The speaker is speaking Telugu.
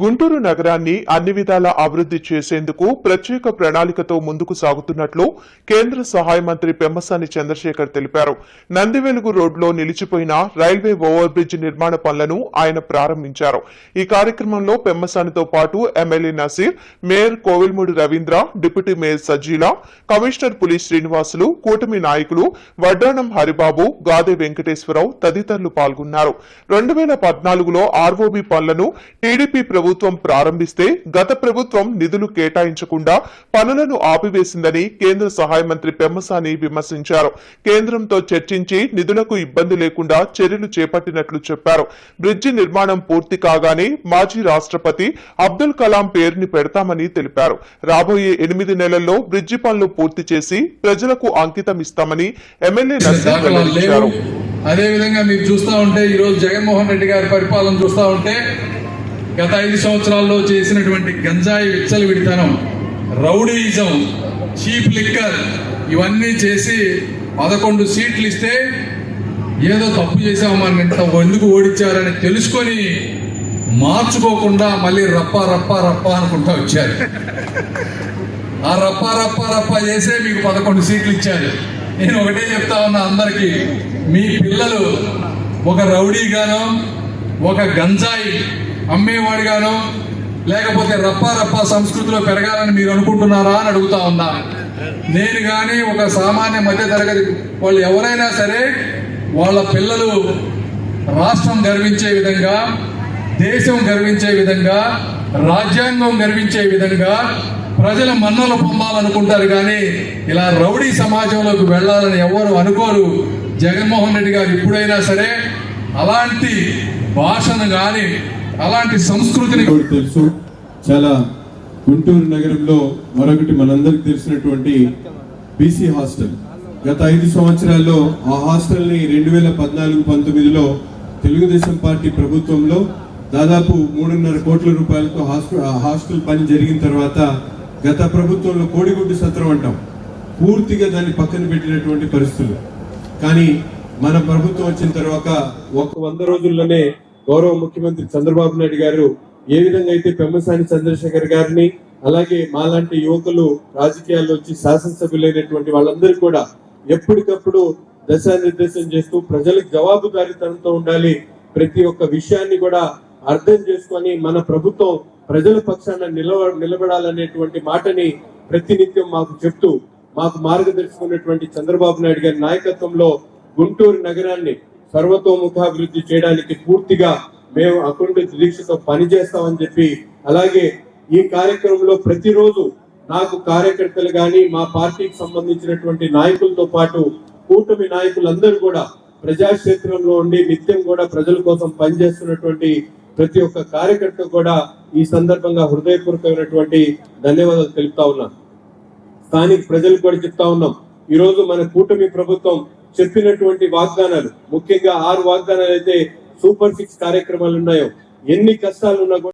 గుంటూరు నగరాన్ని అన్ని విధాలా అభివృద్ధి చేసేందుకు ప్రత్యేక ప్రణాళికతో ముందుకు సాగుతున్నట్లు కేంద్ర సహాయ మంత్రి పెమ్మసాని చంద్రశేఖర్ తెలిపారు. నందివెలుగు రోడ్లో నిలిచిపోయిన రైల్వే ఓవర్ బ్రిడ్జ్ నిర్మాణ పనులను ఆయన ప్రారంభించారు. ఈ కార్యక్రమంలో పెమ్మసానితో పాటు MLA Naseer mayor Kovelamudi Ravindra deputy mayor Sajila commissioner Puli Srinivasulu కూటమి నాయకులు వడ్డానం హరిబాబు గాదే వెంకటేశ్వరరావు తదితరులు పాల్గొన్నారు. రెండు వేల పద్నాలుగులో ఆర్ఓబి పనులను టీడీపీ ప్రభుత్వం ప్రారంభిస్తే గత ప్రభుత్వం నిధులు కేటాయించకుండా పనులను ఆపివేసిందని కేంద్ర సహాయ మంత్రి పెమ్మసాని విమర్శించారు. కేంద్రంతో చర్చించి నిధులకు ఇబ్బంది లేకుండా చర్యలు చేపట్టినట్లు చెప్పారు. బ్రిడ్జి నిర్మాణం పూర్తి కాగానే మాజీ రాష్ట్రపతి అబ్దుల్ కలాం పేరుని పెడతామని తెలిపారు. రాబోయే ఎనిమిది నెలల్లో బ్రిడ్జి పనులు పూర్తి చేసి ప్రజలకు అంకితం ఇస్తామని ఎమ్మెల్యే నసీర్ వెల్లడించారు మీరు చూస్తూ ఉంటే ఈరోజు జగన్మోహన్ రెడ్డి గారి పరిపాలన చూస్తూ ఉంటే గత ఐదు సంవత్సరాల్లో చేసినటువంటి గంజాయి విచ్చలు విడితనం రౌడీయిజం చీప్ లిక్కర్ ఇవన్నీ చేసి పదకొండు సీట్లు ఇస్తే ఏదో తప్పు చేసాము మనం ఇంత ఎందుకు ఓడించారని తెలుసుకొని మార్చుకోకుండా మళ్ళీ రప్ప రప్ప రప్ప అనుకుంటా వచ్చారు. ఆ రప్ప రప్ప రప్ప చేసే మీకు పదకొండు సీట్లు ఇచ్చారు. నేను ఒకటే చెప్తా ఉన్నా అందరికీ మీ పిల్లలు ఒక రౌడీగానో ఒక గంజాయి అమ్మేవాడిగాను లేకపోతే రప్పా రప్పా సంస్కృతిలో పెరగాలని మీరు అనుకుంటున్నారా అని అడుగుతా ఉన్నా. నేను కానీ ఒక సామాన్య మధ్య తరగతి వాళ్ళు ఎవరైనా సరే వాళ్ళ పిల్లలు రాష్ట్రం గర్వించే విధంగా దేశం గర్వించే విధంగా రాజ్యాంగం గర్వించే విధంగా ప్రజల మన్నలు పొందాలనుకుంటారు కానీ ఇలా రౌడీ సమాజంలోకి వెళ్ళాలని ఎవరు అనుకోరు. జగన్మోహన్ రెడ్డి గారు ఇప్పుడైనా సరే అలాంటి భాషను కానీ అలాంటి సంస్కృతిని తెలుసు. చాలా గుంటూరు నగరంలో మరొకటి మనందరికి తెలిసినటువంటి బీసీ హాస్టల్. గత ఐదు సంవత్సరాల్లో ఆ హాస్టల్ని రెండు వేల పద్నాలుగు పంతొమ్మిదిలో తెలుగుదేశం పార్టీ ప్రభుత్వంలో దాదాపు మూడున్నర కోట్ల రూపాయలతో హాస్టల్ ఆ హాస్టల్ పని జరిగిన తర్వాత గత ప్రభుత్వంలో కోడిగుడ్డు సత్రం అంటాం. పూర్తిగా దాన్ని పక్కన పెట్టినటువంటి పరిస్థితులు. కానీ మన ప్రభుత్వం వచ్చిన తర్వాత ఒక వంద రోజుల్లోనే గౌరవ ముఖ్యమంత్రి చంద్రబాబు నాయుడు గారు ఏ విధంగా అయితే పెమ్మసాని చంద్రశేఖర్ గారిని అలాగే మాలాంటి యువకులు రాజకీయాల్లో వచ్చి శాసనసభ్యులైనటువంటి వాళ్ళందరూ కూడా ఎప్పటికప్పుడు దశానిర్దేశం చేస్తూ ప్రజలకు జవాబుదారీతనంతో ఉండాలి. ప్రతి ఒక్క విషయాన్ని కూడా అర్థం చేసుకొని మన ప్రభుత్వం ప్రజల పక్షాన నిలవ నిలబడాలనేటువంటి మాటని ప్రతినిత్యం మాకు చెప్తూ మాకు మార్గదర్శకున్నటువంటి చంద్రబాబు నాయుడు గారి నాయకత్వంలో గుంటూరు నగరాన్ని సర్వతోముఖాభివృద్ధి చేయడానికి పూర్తిగా మేము అకుంఠ దీక్షతో పనిచేస్తామని చెప్పి అలాగే ఈ కార్యక్రమంలో ప్రతిరోజు నాకు కార్యకర్తలు గాని మా పార్టీకి సంబంధించినటువంటి నాయకులతో పాటు కూటమి నాయకులందరూ కూడా ప్రజాక్షేత్రంలో ఉండి నిత్యం కూడా ప్రజల కోసం పనిచేస్తున్నటువంటి ప్రతి ఒక్క కార్యకర్త కూడా ఈ సందర్భంగా హృదయపూర్వకమైనటువంటి ధన్యవాదాలు తెలుపుతా ఉన్నాను. స్థానిక ప్రజలు కూడా చెప్తా ఉన్నాం. ఈ రోజు మన కూటమి ప్రభుత్వం చెప్పినటువంటి వాగ్దానాలు. ముఖ్యంగా ఆరు వాగ్దానాలు అయితే సూపర్ సిక్స్ కార్యక్రమాలు ఉన్నాయో ఎన్ని కష్టాలు ఉన్నా కూడా